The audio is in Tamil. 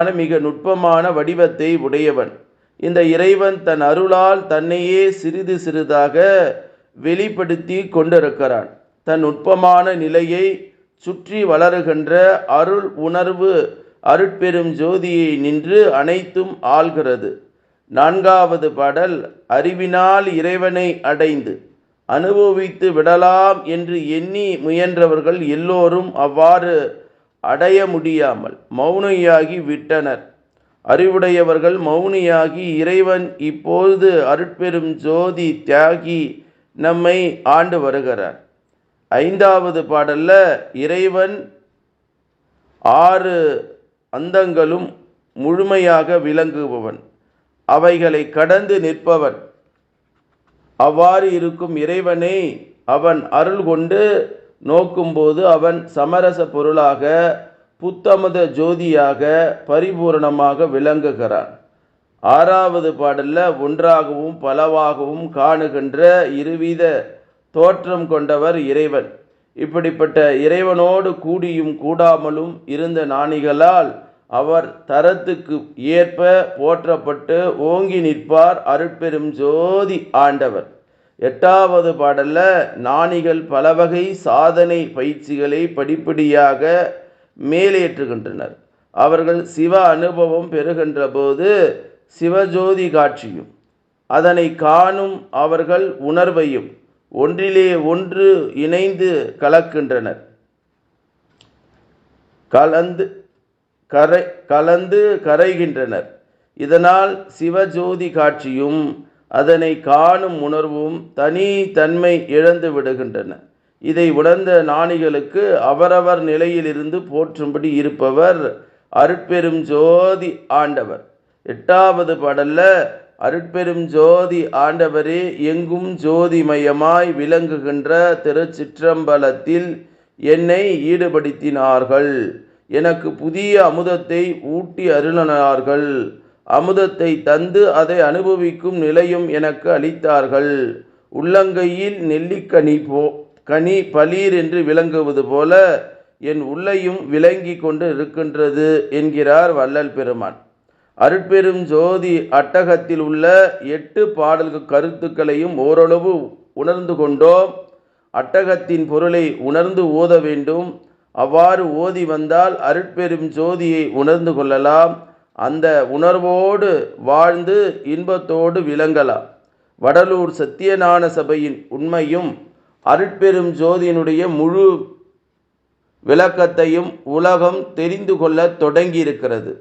மிக நுட்பமான வடிவத்தை உடையவன். இந்த இறைவன் தன் அருளால் தன்னையே சிறிது சிறிதாக வெளிப்படுத்தி கொண்டிருக்கிறான். தன் நுட்பமான நிலையை சுற்றி வளருகின்ற அருள் உணர்வு அருட்பெரும் ஜோதியை நின்று அனைத்தும் ஆள்கிறது. நான்காவது பாடல் அறிவினால் இறைவனை அடைந்து அனுபவித்து விடலாம் என்று எண்ணி முயன்றவர்கள் எல்லோரும் அவ்வாறு அடைய முடியாமல் மௌனியாகி விட்டனர். அறிவுடையவர்கள் மௌனியாகி இறைவன் இப்பொழுது அருட்பெரும் ஜோதி தியாகி நம்மை ஆண்டு வருகிறார். ஐந்தாவது பாடல்ல இறைவன் ஆறு அந்தங்களும் முழுமையாக விளங்குபவன். அவைகளை கடந்து நிற்பவன் அவ்வாறு இருக்கும் இறைவனை அவன் அருள் கொண்டு நோக்கும்போது அவன் சமரச பொருளாக புத்தமத ஜோதியாக பரிபூரணமாக விளங்குகிறான். ஆறாவது பாடலில் ஒன்றாகவும் பலவாகவும் காணுகின்ற இருவித தோற்றம் கொண்டவர் இறைவன். இப்படிப்பட்ட இறைவனோடு கூடியும் கூடாமலும் இருந்த நாணிகளால் அவர் தரத்துக்கு ஏற்ப போற்றப்பட்டு ஓங்கி நிற்பார் அருட்பெரும் ஜோதி ஆண்டவர். எட்டாவது பாடலில் நாணிகள் பலவகை சாதனை பயிற்சிகளை படிப்படியாக மேலேற்றுகின்றனர். அவர்கள் சிவ அனுபவம் பெறுகின்ற போது சிவஜோதி காட்சியும் அதனை காணும் அவர்கள் உணர்வையும் ஒன்றிலே ஒன்று இணைந்து கலக்கின்றனர். கலந்து கரை கலந்து கரைகின்றனர். இதனால் சிவஜோதி காட்சியும் அதனை காணும் உணர்வும் தனி தன்மை இழந்து விடுகின்றன. இதை உணர்ந்த ஞானிகளுக்கு அவரவர் நிலையிலிருந்து போற்றும்படி இருப்பவர் அருட்பெரும் ஜோதி ஆண்டவர். எட்டாவது பாடல்ல அருட்பெரும் ஜோதி ஆண்டவரே எங்கும் ஜோதிமயமாய் விளங்குகின்ற திருச்சிற்றம்பலத்தில் என்னை ஈடுபடுத்தினார்கள். எனக்கு புதிய அமுதத்தை ஊட்டி அருளினார்கள். அமுதத்தை தந்து அதை அனுபவிக்கும் நிலையும் எனக்கு அளித்தார்கள். உள்ளங்கையில் நெல்லிக்கனி போ கனி பலீர் என்று விளங்குவது போல என் உள்ளையும் விளங்கி கொண்டு இருக்கின்றது என்கிறார் வள்ளல் பெருமான். அருட்பெரும் ஜோதி அட்டகத்தில் உள்ள எட்டு பாடல்கள் கருத்துக்களையும் ஓரளவு உணர்ந்து கொண்டோம். அட்டகத்தின் பொருளை உணர்ந்து ஓத வேண்டும். அவ்வாறு ஓதி வந்தால் அருட்பெரும் ஜோதியை உணர்ந்து கொள்ளலாம். அந்த உணர்வோடு வாழ்ந்து இன்பத்தோடு விளங்கலாம் வடலூர் சத்தியஞான சபையின் உண்மையும் அருட்பெரும் ஜோதியினுடைய முழு விளக்கத்தையும் உலகம் தெரிந்து கொள்ள தொடங்கியிருக்கிறது.